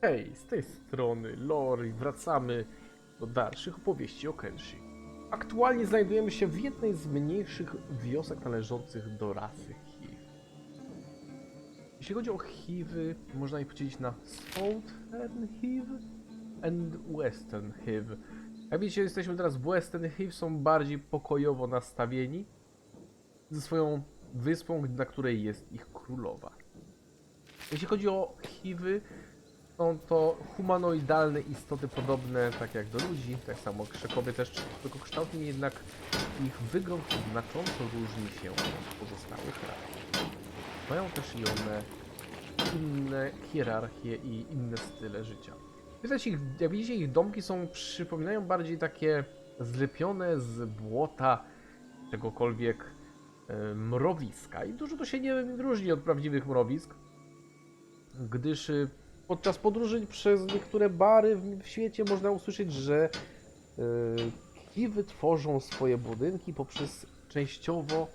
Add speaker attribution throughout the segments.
Speaker 1: Hej, z tej strony Lori, wracamy do dalszych opowieści o Kenshi. Aktualnie znajdujemy się w jednej z mniejszych wiosek należących do rasy HIV. Jeśli chodzi o HIVy, można je podzielić na Southern HIV and Western HIV. Jak widzicie, jesteśmy teraz w Western HIV, są bardziej pokojowo nastawieni ze swoją wyspą, na której jest ich królowa. Jeśli chodzi o HIVy, są to humanoidalne istoty podobne tak jak do ludzi, tak samo krzekowie też, tylko kształtem jednak ich wygląd znacząco różni się od pozostałych ras. Mają też i one inne hierarchie i inne style życia. Ich, jak widzicie, ich domki są, przypominają bardziej takie zlepione z błota czegokolwiek e, mrowiska. I dużo to się nie różni od prawdziwych mrowisk, gdyż y, podczas podróży przez niektóre bary w, świecie można usłyszeć, że yy, kiwy tworzą swoje budynki poprzez częściowo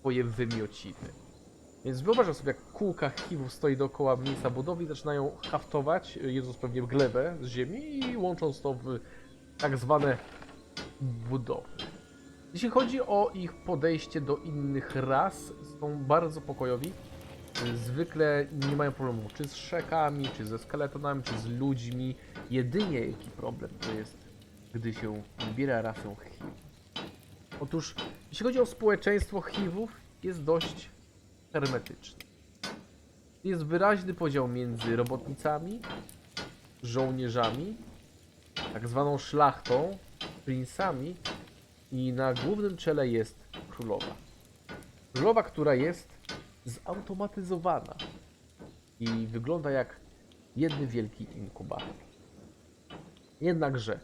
Speaker 1: swoje wymiociny. Więc wyobrażam sobie, jak kółka chiwów stoi dookoła miejsca budowy i zaczynają haftować, y, jedząc pewnie glebę z ziemi i łącząc to w tak zwane budowy. Jeśli chodzi o ich podejście do innych ras, są bardzo pokojowi. Zwykle nie mają problemu czy z szekami, czy ze skeletonami, czy z ludźmi. Jedynie jaki problem to jest, gdy się wybiera rasę HIV. Otóż, jeśli chodzi o społeczeństwo HIVów, jest dość hermetyczne. Jest wyraźny podział między robotnicami, żołnierzami, tak zwaną szlachtą, prinsami i na głównym czele jest królowa. Królowa, która jest zautomatyzowana i wygląda jak jedny wielki inkubator. Jednakże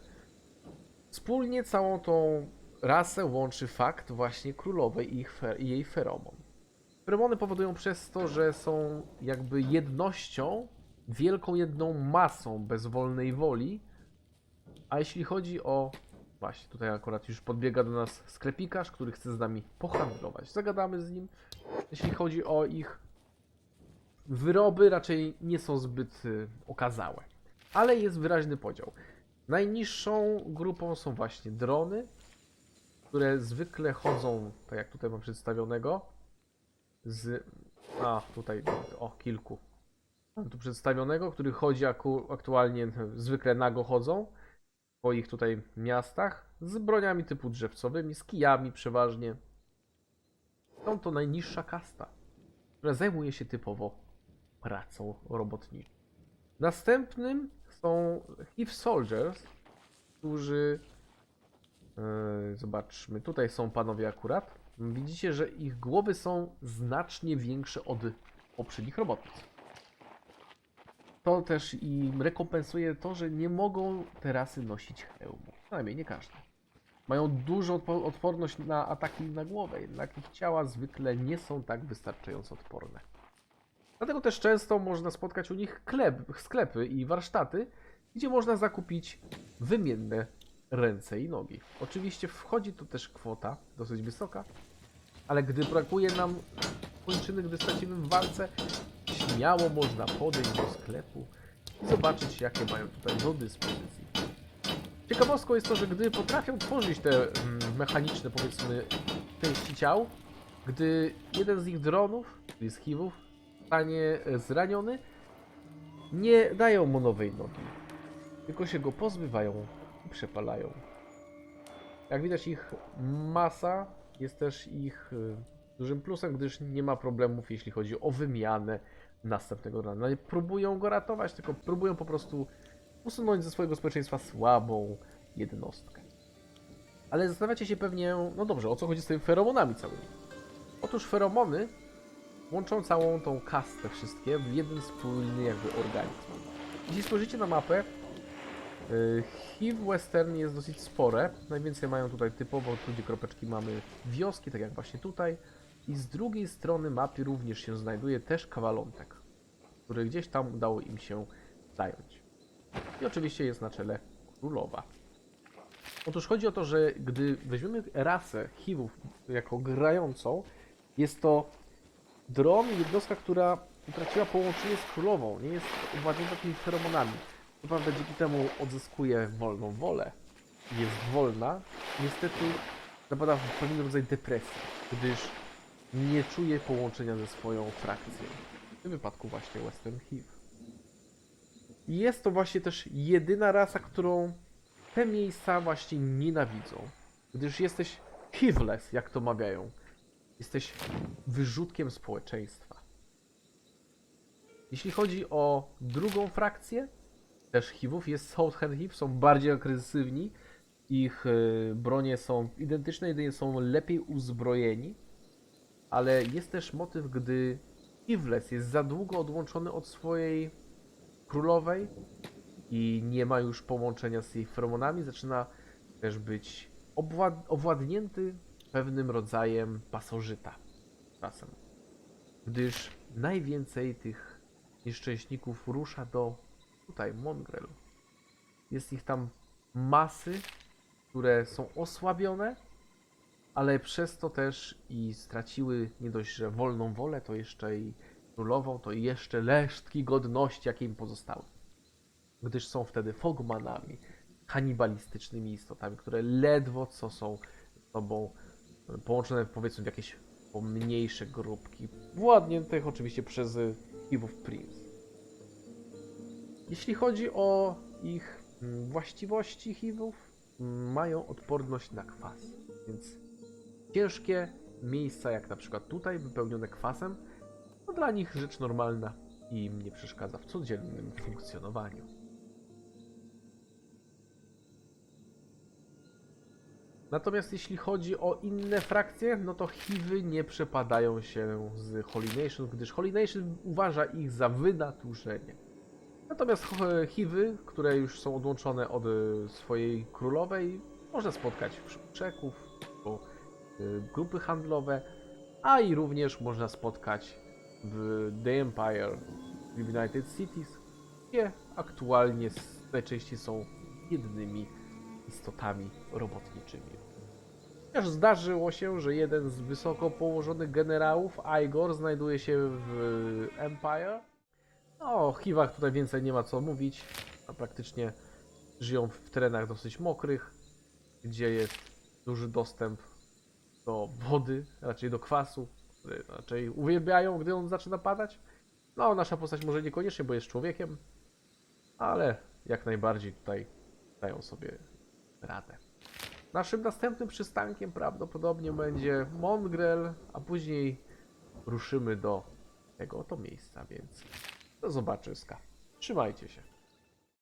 Speaker 1: wspólnie całą tą rasę łączy fakt właśnie królowej i, jej feromon. Feromony powodują przez to, że są jakby jednością, wielką jedną masą bezwolnej woli, a jeśli chodzi o Właśnie, tutaj akurat już podbiega do nas sklepikarz, który chce z nami pohandlować. Zagadamy z nim. Jeśli chodzi o ich wyroby, raczej nie są zbyt y, okazałe. Ale jest wyraźny podział. Najniższą grupą są właśnie drony, które zwykle chodzą, tak jak tutaj mam przedstawionego, z... A, tutaj, o, kilku. Mam tu przedstawionego, który chodzi aktualnie, zwykle nago chodzą swoich tutaj miastach z broniami typu drzewcowymi, z kijami przeważnie. Są to najniższa kasta, która zajmuje się typowo pracą robotniczą. Następnym są HIV Soldiers, którzy yy, zobaczmy, tutaj są panowie akurat. Widzicie, że ich głowy są znacznie większe od poprzednich robotnic to też im rekompensuje to, że nie mogą te rasy nosić hełmu. Przynajmniej nie każdy. Mają dużą odpo- odporność na ataki na głowę, jednak ich ciała zwykle nie są tak wystarczająco odporne. Dlatego też często można spotkać u nich klep, sklepy i warsztaty, gdzie można zakupić wymienne ręce i nogi. Oczywiście wchodzi tu też kwota dosyć wysoka, ale gdy brakuje nam kończyny, gdy stracimy w walce, śmiało można podejść do sklepu i zobaczyć, jakie mają tutaj do dyspozycji. Ciekawostką jest to, że gdy potrafią tworzyć te mm, mechaniczne, powiedzmy, części ciał, gdy jeden z ich dronów, czyli z HIV-ów, zostanie e, zraniony, nie dają mu nowej nogi, tylko się go pozbywają i przepalają. Jak widać, ich masa jest też ich y, dużym plusem, gdyż nie ma problemów, jeśli chodzi o wymianę następnego rana. Nie próbują go ratować, tylko próbują po prostu usunąć ze swojego społeczeństwa słabą jednostkę. Ale zastanawiacie się pewnie, no dobrze, o co chodzi z tymi feromonami całymi? Otóż feromony łączą całą tą kastę wszystkie w jeden wspólny jakby organizm. Jeśli spojrzycie na mapę, y, HIV Western jest dosyć spore. Najwięcej mają tutaj typowo, tu gdzie kropeczki mamy wioski, tak jak właśnie tutaj. I z drugiej strony mapy również się znajduje też kawalątek, który gdzieś tam udało im się zająć. I oczywiście jest na czele królowa. Otóż chodzi o to, że gdy weźmiemy rasę HIVów jako grającą, jest to dron, jednostka, która utraciła połączenie z królową, nie jest owładnięta tymi feromonami. Co prawda dzięki temu odzyskuje wolną wolę, jest wolna, niestety zapada w pewien rodzaj depresji, gdyż nie czuje połączenia ze swoją frakcją. W tym wypadku właśnie Western Heath. Jest to właśnie też jedyna rasa, którą te miejsca właśnie nienawidzą. Gdyż jesteś Heathless, jak to mawiają. Jesteś wyrzutkiem społeczeństwa. Jeśli chodzi o drugą frakcję, też Hivów, jest Southern Hiv, są bardziej agresywni. Ich y, bronie są identyczne, jedynie są lepiej uzbrojeni. Ale jest też motyw, gdy Hivless jest za długo odłączony od swojej królowej i nie ma już połączenia z jej feromonami, zaczyna też być obwład- owładnięty pewnym rodzajem pasożyta czasem. Gdyż najwięcej tych nieszczęśników rusza do tutaj, Mongrel. Jest ich tam masy, które są osłabione, ale przez to też i straciły nie dość, że wolną wolę, to jeszcze i królową, to jeszcze resztki godności, jakie im pozostały. Gdyż są wtedy fogmanami, kanibalistycznymi istotami, które ledwo co są sobą e, połączone powiedzmy w jakieś pomniejsze grupki, władniętych oczywiście przez Eve Prince. Jeśli chodzi o ich mm, właściwości HIVów, mm, mają odporność na kwas, więc ciężkie miejsca, jak na przykład tutaj, wypełnione kwasem, to dla nich rzecz normalna i im nie przeszkadza w codziennym funkcjonowaniu. Natomiast jeśli chodzi o inne frakcje, no to Hiwy nie przepadają się z Holy Nation, gdyż Holy Nation uważa ich za wynaturzenie. Natomiast Hiwy, które już są odłączone od swojej królowej, można spotkać Czeków, bo grupy handlowe, a i również można spotkać w The Empire United Cities, gdzie aktualnie najczęściej są jednymi istotami robotniczymi. Chociaż zdarzyło się, że jeden z wysoko położonych generałów, Igor, znajduje się w Empire. No, o Chiwach tutaj więcej nie ma co mówić. A praktycznie żyją w terenach dosyć mokrych, gdzie jest duży dostęp do wody, raczej do kwasu, raczej uwielbiają, gdy on zaczyna padać. No, nasza postać może niekoniecznie, bo jest człowiekiem, ale jak najbardziej tutaj dają sobie radę. Naszym następnym przystankiem prawdopodobnie będzie Mongrel, a później ruszymy do tego oto miejsca, więc do zobaczyska. Trzymajcie się.